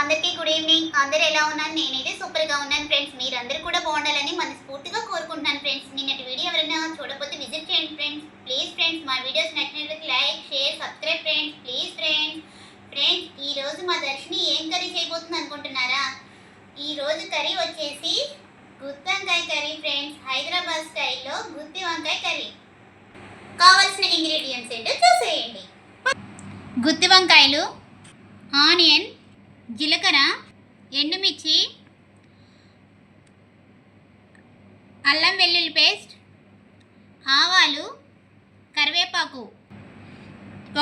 అందరికీ good evening అందరు ఎలా ఉన్నారు? నేనైతే సూపర్గా ఉన్నాను ఫ్రెండ్స్ మీరందరూ కూడా బాగుండాలని మనస్ఫూర్తిగా కోరుకుంటున్నాను ఫ్రెండ్స్ నిన్నటి వీడియో ఎవరైనా చూడకపోతే విజిట్ చేయండి ఫ్రెండ్స్ ప్లీజ్ ఫ్రెండ్స్ మా వీడియోస్ నచ్చినట్లయితే like share subscribe friends please friends friends ఈ రోజు మా దర్శిని ఏం కర్రీ చేయబోతుంది అనుకుంటున్నారా? ఈ రోజు కర్రీ వచ్చేసి గుత్తి వంకాయ కర్రీ ఫ్రెండ్స్ హైదరాబాద్ స్టైల్లో గుత్తి వంకాయ కర్రీ. కావాల్సిన ఇంగ్రీడియంట్స్ ఏంటో చూసేయండి. గుత్తి వంకాయలు ఆనియన్ జీలకర్ర ఎండుమిర్చి అల్లం వెల్లుల్లి పేస్ట్ ఆవాలు కరివేపాకు.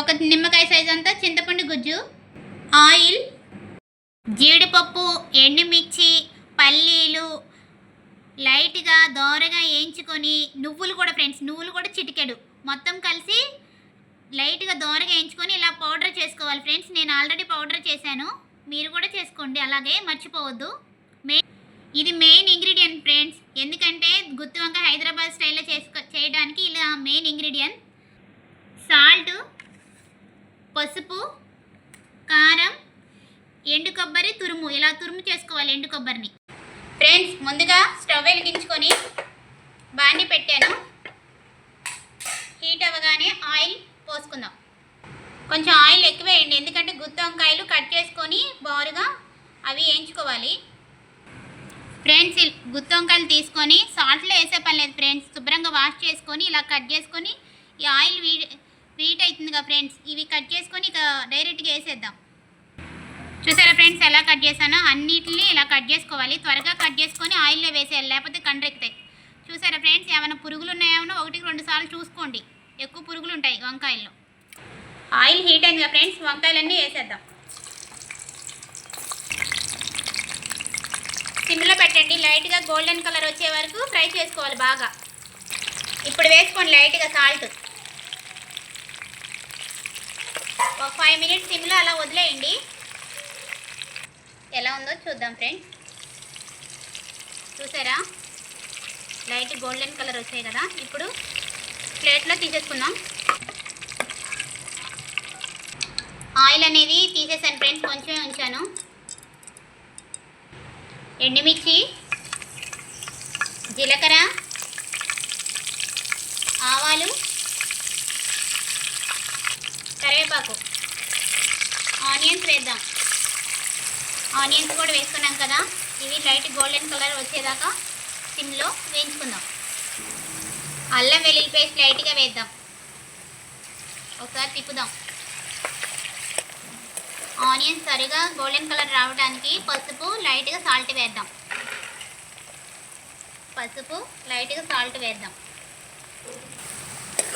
ఒక నిమ్మకాయ సైజ్ అంతా చింతపండు గుజ్జు ఆయిల్ జీడిపప్పు ఎండుమిర్చి పల్లీలు లైట్గా దోరగా వేయించుకొని నువ్వులు కూడా ఫ్రెండ్స్ నువ్వులు కూడా చిటికెడు. మొత్తం కలిసి లైట్గా దోరగా వేయించుకొని ఇలా పౌడర్ చేసుకోవాలి ఫ్రెండ్స్ నేను ఆల్రెడీ పౌడర్ చేశాను. మీరు కూడా చేసుకోండి అలాగే మర్చిపోవద్దు. మే ఇది మెయిన్ ఇంగ్రీడియంట్ ఫ్రెండ్స్ ఎందుకంటే గుత్తి వంకాయ హైదరాబాద్ స్టైల్లో చేసుకో చేయడానికి ఇలా మెయిన్ ఇంగ్రీడియంట్ సాల్ట్ పసుపు కారం ఎండు కొబ్బరి తురుము. ఇలా తురుము చేసుకోవాలి ఎండు కొబ్బరిని. ఫ్రెండ్స్ ముందుగా స్టవ్ వెలిగించుకొని బాండి పెట్టాను. హీట్ అవ్వగానే ఆయిల్ పోసుకుందాం. కొంచెం ఆయిల్ ఎక్కువ వేయండి ఎందుకంటే గుత్తి వంకాయలు కట్ చేసుకొని బారుగా అవి వేయించుకోవాలి. ఫ్రెండ్స్ ఇల్- గుత్తి వంకాయలు తీసుకొని సాల్ట్లో వేసే పని లేదు ఫ్రెండ్స్. శుభ్రంగా వాష్ చేసుకొని ఇలా కట్ చేసుకొని ఈ ఆయిల్ వీ వీట్ అవుతుంది కదా ఫ్రెండ్స్. ఇవి కట్ చేసుకొని ఇక డైరెక్ట్గా వేసేద్దాం. చూసారా ఫ్రెండ్స్ ఎలా కట్ చేశానో? అన్నిటిని ఇలా కట్ చేసుకోవాలి. త్వరగా కట్ చేసుకొని ఆయిల్లో వేసేయాలి లేకపోతే కండ్రెక్కుతాయి చూసారా ఫ్రెండ్స్ ఏమైనా పురుగులు ఉన్నాయేమో? ఒకటికి రెండు సార్లు చూసుకోండి. ఎక్కువ పురుగులు ఉంటాయి వంకాయల్లో. ఆయిల్ హీట్ అయింది కదా ఫ్రెండ్స్ వంకాయలన్నీ వేసేద్దాం. సిమ్లో పెట్టండి లైట్గా గోల్డెన్ కలర్ వచ్చే వరకు ఫ్రై చేసుకోవాలి బాగా. ఇప్పుడు వేసుకోండి లైట్గా సాల్ట్. ఒక ఫైవ్ మినిట్స్ సిమ్లో అలా వదిలేయండి. ఎలా ఉందో చూద్దాం ఫ్రెండ్స్. చూసారా? లైట్ గోల్డెన్ కలర్ వచ్చాయి కదా. ఇప్పుడు ప్లేట్లో తీసేసుకుందాం. ఆయిల్ అనేది తీసేసాను ఫ్రెండ్స్ కొంచెమే ఉంచాను. ఎండుమిర్చి జీలకర్ర ఆవాలు కరివేపాకు. ఆనియన్స్ వేద్దాం. ఆనియన్స్ కూడా వేసుకున్నాం కదా ఇవి లైట్ గోల్డెన్ కలర్ వచ్చేదాకా సిమ్లో వేయించుకుందాం. అల్లం వెల్లుల్లి పేస్ట్ లైట్గా వేద్దాం. ఒకసారి తిప్పుదాం. ఆనియన్స్ సరిగా గోల్డెన్ కలర్ రావడానికి పసుపు లైట్గా సాల్ట్ వేద్దాం. పసుపు లైట్గా సాల్ట్ వేద్దాం.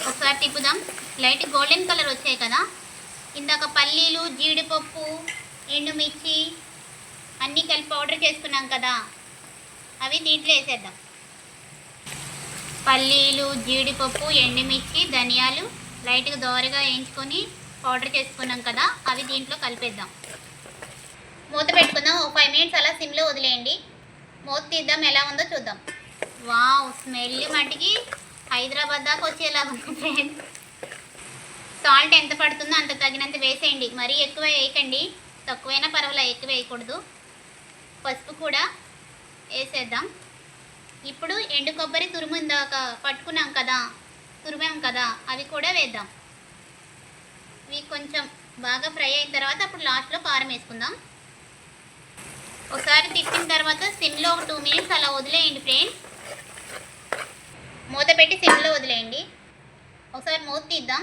ఒకసారి తిప్పుదాం. లైట్ గోల్డెన్ కలర్ వచ్చాయి కదా. ఇందాక పల్లీలు జీడిపప్పు ఎండుమిర్చి అన్నీ కలిపి పౌడర్ చేసుకున్నాం కదా. అవి దీంట్లో వేసేద్దాం. పల్లీలు జీడిపప్పు ఎండుమిర్చి ధనియాలు లైట్గా దోరగా వేయించుకొని పౌడర్ చేసుకున్నాం కదా అవి దీంట్లో కలిపేద్దాం. మూత పెట్టుకుందాం. ఒక ఫైవ్ మినిట్స్ అలా సిమ్లో వదిలేయండి. మూత తీద్దాం. ఎలా ఉందో చూద్దాం. వావ్ స్మెల్ మట్టికి హైదరాబాద్ దాకా వచ్చేలా ఉంది ఫ్రెండ్స్. సాల్ట్ ఎంత పడుతుందో అంత తగినంత వేసేయండి. మరీ ఎక్కువ వేయకండి. తక్కువైనా పర్వాలేదు ఎక్కువ వేయకూడదు. పసుపు కూడా వేసేద్దాం. ఇప్పుడు ఎండు కొబ్బరి తురుము ఇందాక పట్టుకున్నాం కదా తురిమాం కదా అవి కూడా వేద్దాం. ఇవి కొంచెం బాగా ఫ్రై అయిన తర్వాత అప్పుడు లాస్ట్లో కారం వేసుకుందాం. ఒకసారి తిప్పిన తర్వాత సిమ్లో ఒక టూ మినిట్స్ అలా వదిలేయండి ఫ్రెండ్స్. మూత పెట్టి సిమ్లో వదిలేయండి. ఒకసారి మూత తీద్దాం.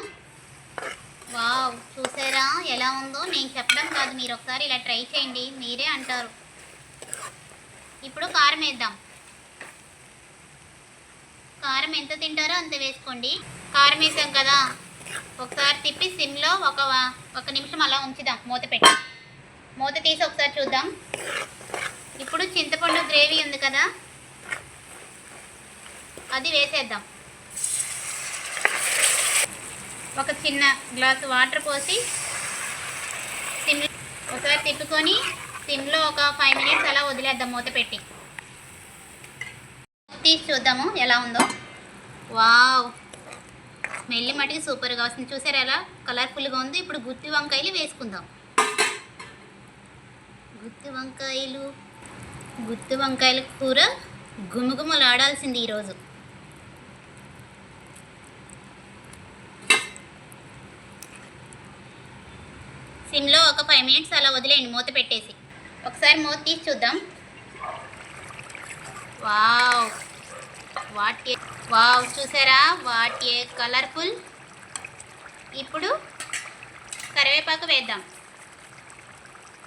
వావ్ చూసారా? ఎలా ఉందో? నేను చెప్పడం కాదు మీరు ఒకసారి ఇలా ట్రై చేయండి. మీరే అంటారు. ఇప్పుడు కారం వేద్దాం. కారం ఎంత తింటారో అంత వేసుకోండి. కారం వేసాం కదా. ఒకసారి తిప్పి సిమ్లో ఒక ఒక నిమిషం అలా ఉంచుదాం. మూత పెట్టి. మూత తీసి ఒకసారి చూద్దాం. ఇప్పుడు చింతపండు గ్రేవీ ఉంది కదా. అది వేసేద్దాం. ఒక చిన్న గ్లాసు వాటర్ పోసి సిమ్ ఒకసారి తిప్పుకొని సిమ్లో ఒక ఫైవ్ మినిట్స్ అలా వదిలేద్దాం మూత పెట్టి. తీసి చూద్దాము ఎలా ఉందో. వావ్! స్మెల్ మటుకు సూపర్గా వస్తుంది. చూసారా ఎలా? కలర్ఫుల్గా ఉంది. ఇప్పుడు గుత్తి వంకాయలు వేసుకుందాం. గుత్తి వంకాయలు. గుత్తి వంకాయల కూర గుమగుమలాడాల్సింది ఈరోజు. సిమ్లో ఒక ఫైవ్ మినిట్స్ అలా వదిలేయండి. మూత పెట్టేసి. ఒకసారి మూత తీసి చూద్దాం. వావ్! వాట్ ఏ వావ్ చూసారా? What a colourful. ఇప్పుడు కరివేపాకు వేద్దాం.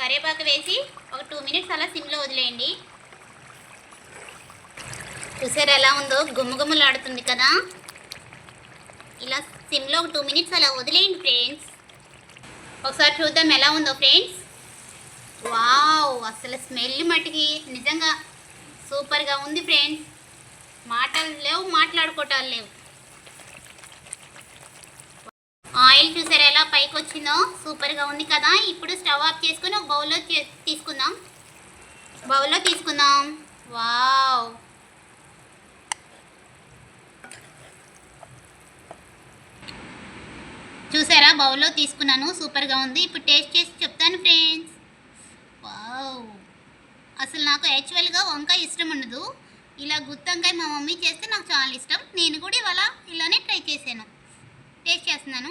కరివేపాకు వేసి ఒక టూ మినిట్స్ అలా సిమ్లో వదిలేయండి. చూసారా ఎలా ఉందో? గుమ్మగుమ్మలాడుతుంది కదా? ఇలా సిమ్లో ఒక టూ మినిట్స్ అలా వదిలేయండి ఫ్రెండ్స్. ఒకసారి చూద్దాం ఎలా ఉందో ఫ్రెండ్స్. వావ్ అసలు స్మెల్ మటుకి నిజంగా సూపర్గా ఉంది ఫ్రెండ్స్. మాటలు లేవు మాట్లాడుకోవటాలు లేవు. ఆయిల్ చూసారా ఎలా పైకి వచ్చిందో సూపర్గా ఉంది కదా. ఇప్పుడు స్టవ్ ఆఫ్ చేసుకుని ఒక బౌల్లో చే- తీసుకుందాం. బౌల్లో తీసుకుందాం. వావ్. చూసారా? బౌల్లో తీసుకున్నాను. సూపర్గా ఉంది. ఇప్పుడు టేస్ట్ చేసి చెప్తాను ఫ్రెండ్స్. వావ్. అసలు నాకు యాక్చువల్గా వంకాయ ఇష్టం ఉండదు. ఇలా గుత్తంకాయ మా మమ్మీ చేస్తే నాకు చాలా ఇష్టం. నేను కూడా ఇవాళ ఇలానే ట్రై చేశాను. టేస్ట్ చేస్తున్నాను.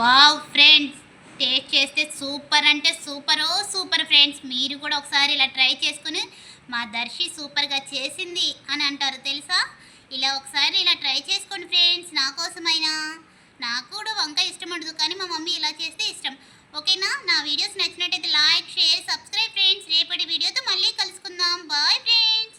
వావ్ ఫ్రెండ్స్ టేస్ట్ చేస్తే సూపర్ అంటే సూపరో సూపర్ ఫ్రెండ్స్. మీరు కూడా ఒకసారి ఇలా ట్రై చేసుకుని మా దర్శి సూపర్గా చేసింది అని అంటారు తెలుసా? ఇలా ఒకసారి ఇలా ట్రై చేసుకోండి ఫ్రెండ్స్. నా కోసమైనా. నాకు కూడా వంకాయ ఇష్టం ఉండదు కానీ మా మమ్మీ ఇలా చేస్తే ఇష్టం. ఓకేనా? నా వీడియోస్ నచ్చినట్టయితే లైక్ షేర్ సబ్స్క్రైబ్ ఫ్రెండ్స్. రేపటి వీడియోతో మళ్ళీ కలుసుకుందాం. Bye friends.